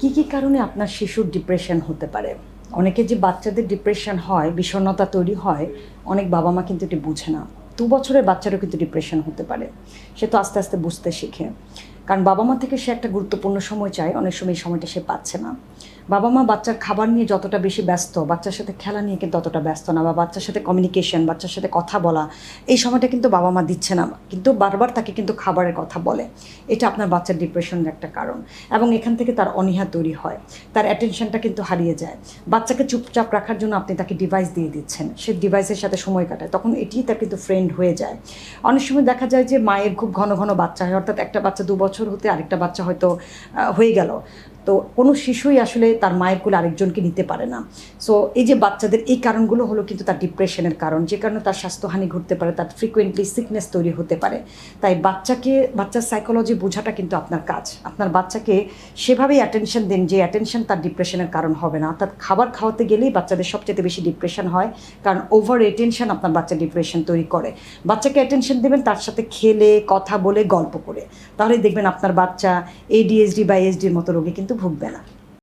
কি কি কারণে আপনার শিশুর ডিপ্রেশন হতে পারে? অনেকে যে বাচ্চাদের ডিপ্রেশন হয়, বিষণ্ণতা তৈরি হয়, অনেক বাবা মা কিন্তু এটি বুঝে না। দু বছরের বাচ্চারও কিন্তু ডিপ্রেশন হতে পারে। সে তো আস্তে আস্তে বুঝতে শিখে। কারণ বাবা মা থেকে সে একটা গুরুত্বপূর্ণ সময় চায়, অনেক সময় এই সময়টা সে পাচ্ছে না। বাবা মা বাচ্চার খাবার নিয়ে যতটা বেশি ব্যস্ত, বাচ্চার সাথে খেলা নিয়ে কিন্তু ততটা ব্যস্ত না বা বাচ্চার সাথে কমিউনিকেশন বাচ্চার সাথে কথা বলা, এই সময়টা কিন্তু বাবা মা দিচ্ছে না, কিন্তু বারবার তাকে কিন্তু খাবারের কথা বলে। এটা আপনার বাচ্চার ডিপ্রেশনের একটা কারণ এবং এখান থেকে তার অনীহা তৈরি হয়, তার অ্যাটেনশনটা কিন্তু হারিয়ে যায়। বাচ্চাকে চুপচাপ রাখার জন্য আপনি তাকে ডিভাইস দিয়ে দিচ্ছেন, সে ডিভাইসের সাথে সময় কাটায়, তখন এটিই তার কিন্তু ফ্রেন্ড হয়ে যায়। অনেক সময় দেখা যায় যে মায়ের খুব ঘন ঘন বাচ্চা হয়, অর্থাৎ একটা বাচ্চা দু বছর হতে আরেকটা বাচ্চা হয়তো হয়ে গেল। তো কোনো শিশুই আসলে তার মায়ের কোলে আরেকজনকে নিতে পারে না। সো এই যে বাচ্চাদের, এই কারণগুলো হলো কিন্তু তার ডিপ্রেশনের কারণ, যে কারণে তার স্বাস্থ্যহানি ঘটতে পারে, তার ফ্রিকোয়েন্টলি সিকনেস তৈরি হতে পারে। তাই বাচ্চাকে, বাচ্চার সাইকোলজি বোঝাটা কিন্তু আপনার কাজ। আপনার বাচ্চাকে সেভাবেই অ্যাটেনশন দেন যে অ্যাটেনশন তার ডিপ্রেশনের কারণ হবে না। অর্থাৎ খাবার খাওয়াতে গেলেই বাচ্চাদের সবচেয়ে বেশি ডিপ্রেশন হয়, কারণ ওভার এটেনশন আপনার বাচ্চা ডিপ্রেশন তৈরি করে। বাচ্চাকে অ্যাটেনশন দেবেন তার সাথে খেলে, কথা বলে, গল্প করে। তাহলে দেখবেন আপনার বাচ্চা এডিএসডি বা এসডির মতো রোগে কিন্তু ভুগবে না।